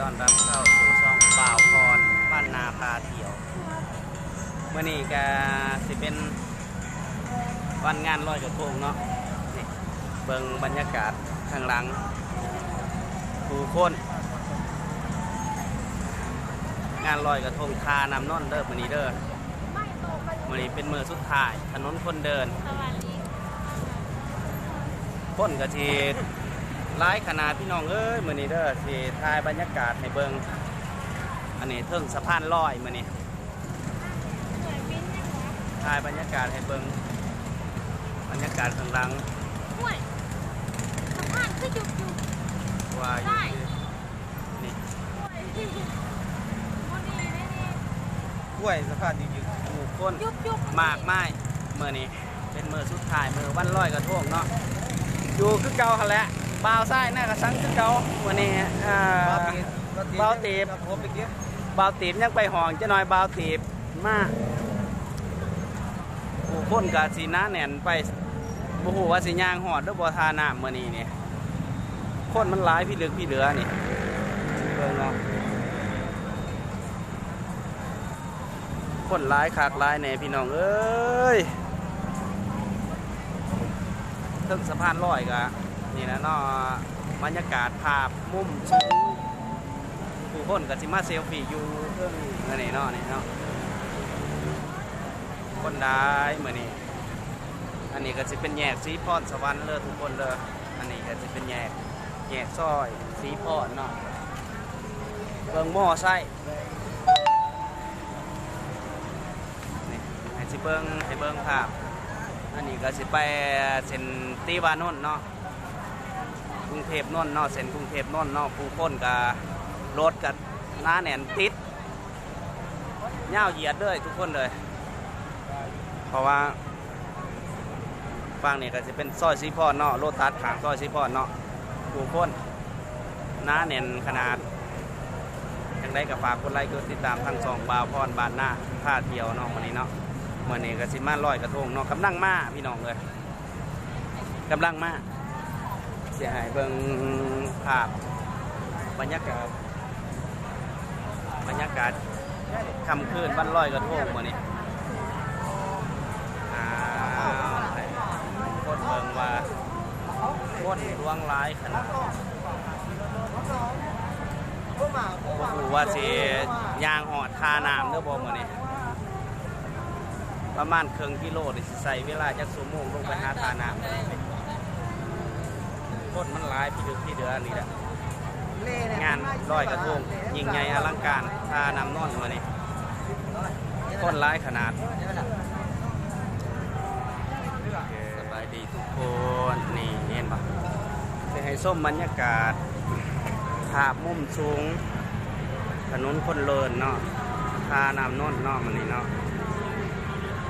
ต้อนรับเข้าสู่ช่องบ่าวพรบ้านนาพาเที่ยวเมื่อนี้ก็สิเป็นวันงานลอยกระทงเนาะนี่เบิ่งบรรยากาศข้างหลังผู้คน งานลอยกระทงทานำนอนเด้อมื่อนี้เด้อมื่อนี้เป็นมือสุดท้ายถนนคนเดินสวัสดีคนกะ ทีร้ายขนาดพี่น้องเอ้ยมื่อนี้เด้อสิถ่ายบรรยากาศให้เบิ่งอันนี้เทิงสะพานลอยมื่อนี้เหมือนมิ้นท์ยังไงถ่ายบรรยากาศให้เบิ่งบรรยากาศข้างหลังห่วยสะพานคือจุกจุกว่าอยู่ได้นี่ห่วยที่วันนี้ได้นี่กล้วยสะพานอยู่ๆหมู่คนยุบยุบมากไม้เมื่อนี้เป็นมือสุดท้ายมือวันลอยกระทงเนาะอยู่คือเก่าหั่นแหละ บ่าวซ้ายหน้ากระสังคือเก่ามื่อนี้อ่าเบาตีบเบ่าวตีบยังไปห้องจะน้อยบ่าวตีบมาผู้คนกะสีหน้าแน่นไปบ่ฮู้ว่าสิย่างหอดหรือบ่ทาน้ำมื้อนี้นี่คนมันหลายพี่เหลือกพี่เหลือนี่เบิ่งเนาะคนหลายคักหลายแหน่พี่น้องเอ้ยถึงสะพานลอยกะ นี่นะเนาะบรรยากาศภาพมุมสูงผู้คนก็สิมาเซลฟี่อยู่เรื่องนนี้เนาะนี่เนาะคนได้เหมือนนี้อันนี้ก็สิเป็นแยกสีพรสวรรค์เลยทุกคนเลยอันนี้ก็สิเป็นแยกแยกซอยสีพรเนาะเบิ่งหม้อไส้นี่ให้สิเบิ่งให้เบิ่งภาพอันนี้ก็สิไปเส้นตีวานนท์เนาะ กรุงเทพนนท์เนาะเส้นกรุงเทพนนท์เนาะผู้คนก็รถกับหน้าแหนนติดเง่าเหยียดเลยทุกคนเลย เพราะว่าฟังนี่ก็จะเป็นซอยซีพอดเนาะรถตัดขางซอยซีพอดเนาะผู้คนหน้าแหนนขนาดยังได้กับฝากกดไลค์กดติดตามทั้งสองบาวพรบานหน้าผ้าเที่ยวเนาะวันนี้เนาะวันนี้ก็สิมาลอยกระทงเนาะกำลังมาพี่น้องเลยกำลังมา สียหายเบิ่งภาพบรรยากาศ บรรยากาศคำคืนบ้านลอยกระทงวันนี้อ่คนเบิ่งว่าคนลวงร้ายขนาดบ่รู้ว่าสิยางหอดทาน้ำเด้อบ่มื้อนี้ประมาณครึ่งกิโลนี่สิใส่เวลาจักชั่วโมงลงไปหาทาน้ำ คนมันหลายพี่ดึกพี่เดือนี่แหละงานลอยกระทงยิ่งใหญ่อลังการทานำนอนมานี่คนร้ายขนาดสบายดีทุกคนนี่เห็นปะจะให้ส้มบรรยากาศภาพมุมสูง ถนนคนเลินเนาะทานำนอนเนาะมันนี่เนาะ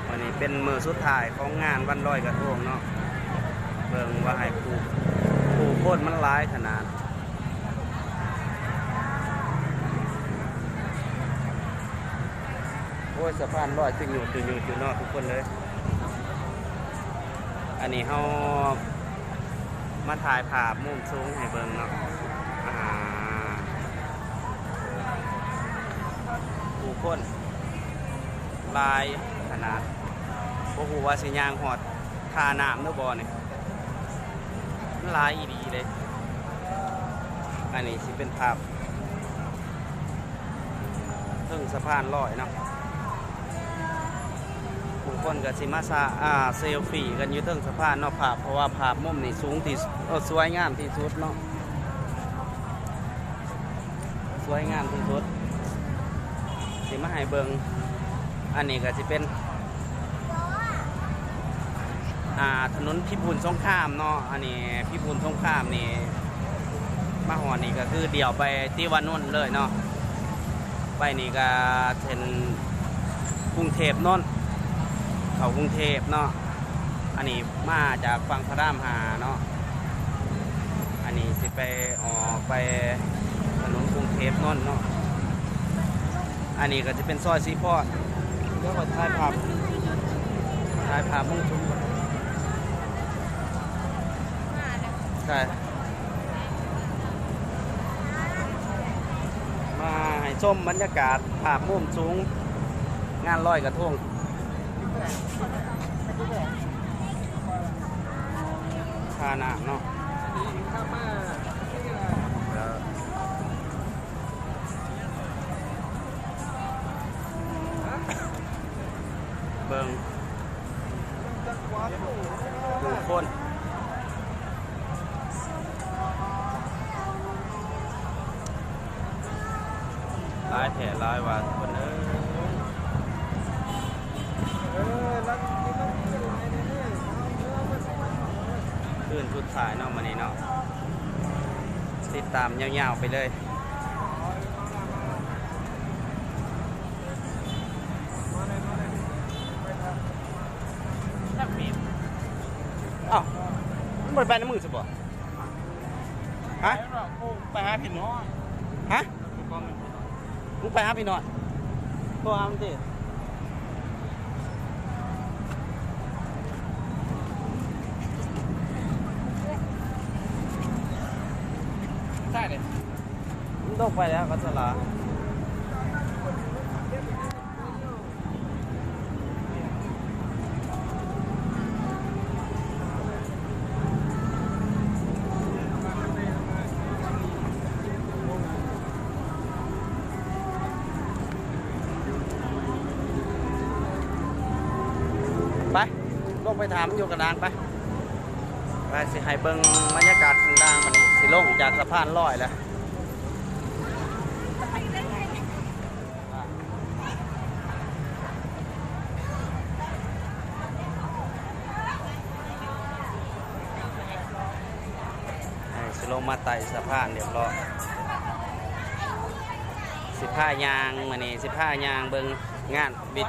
วันนี้เป็นมือสุดท้ายของงานวันลอยกระทงเนาะเบิ่งว่าให้ผู้ผู้ คนมันร้ายขนาดโอ้ยสะพานลอยตึงอยู่ตึงอยู่อยู่นอกทุกคนเลย อันนี้เขามาถ่ายภาพมุมสูงให้เบิ่งเนาะอ่าผู้คนลายขนาดพวกหูว่าสิยางหอดทาน้ำเนื้อบอนี่ มันลายอีดีเลย อันนี้สิเป็นภาพซึ่งสะพานลอยเนาะผู้คนก็สิมาซาอ่าเซลฟี่กันอยู่เทิงสะพานเนาะภาพเพราะว่าภาพมุมนี่สูงที่สวยงามที่สุดเนาะสวยงามที่สุดสิมาให้เบิงอันนี้ก็สิเป็น อ่าถนนพิบูลสงครามเนาะอันนี้พิบูลสงครามนี่มาหอนี่ก็คือเดี่ยวไปที่วันนุ่นเลยเนาะไปนี่ก็เช่นกรุงเทพนนท์เขากรุงเทพเนาะอันนี้มาจากฝั่งพระรามหาเนาะอันนี้สิไปออกไปถนนกรุงเทพนนท์เนาะอันนี้ก็จะเป็นซอยซีพอดเดี๋ยวขอถ่ายภาพถ่ายภาพมุ่งชุม ก่มาให้ชมบรรยากาศภาพมุมสูง งานลอยกระทงทาน้ำเนาะเบิ่งดูคนายแถหลายว่าคนเอ้ยขึ้นสุดท้ายเนาะมันนี้เนาะติดตามยาวๆไปเลยอ้าวมันไปน้ำมือสิบ่ฮะไปหาพี่น้อง ไปหาพี่น้อยโทรหามันสิใช่เลยมึงต้องไปแล้วก็สลาไป ล งไปถามอยู่กระดานไปไปสิให้เบิ่งบรรยากาศข้างล่างมันสิลงจากสะพานลอยแล้วไปได้ไงให้สิลงมาไต่สะพานเรียบร้อยสิผ้ายางมานี่สิผ้ายางเบิงงานบิด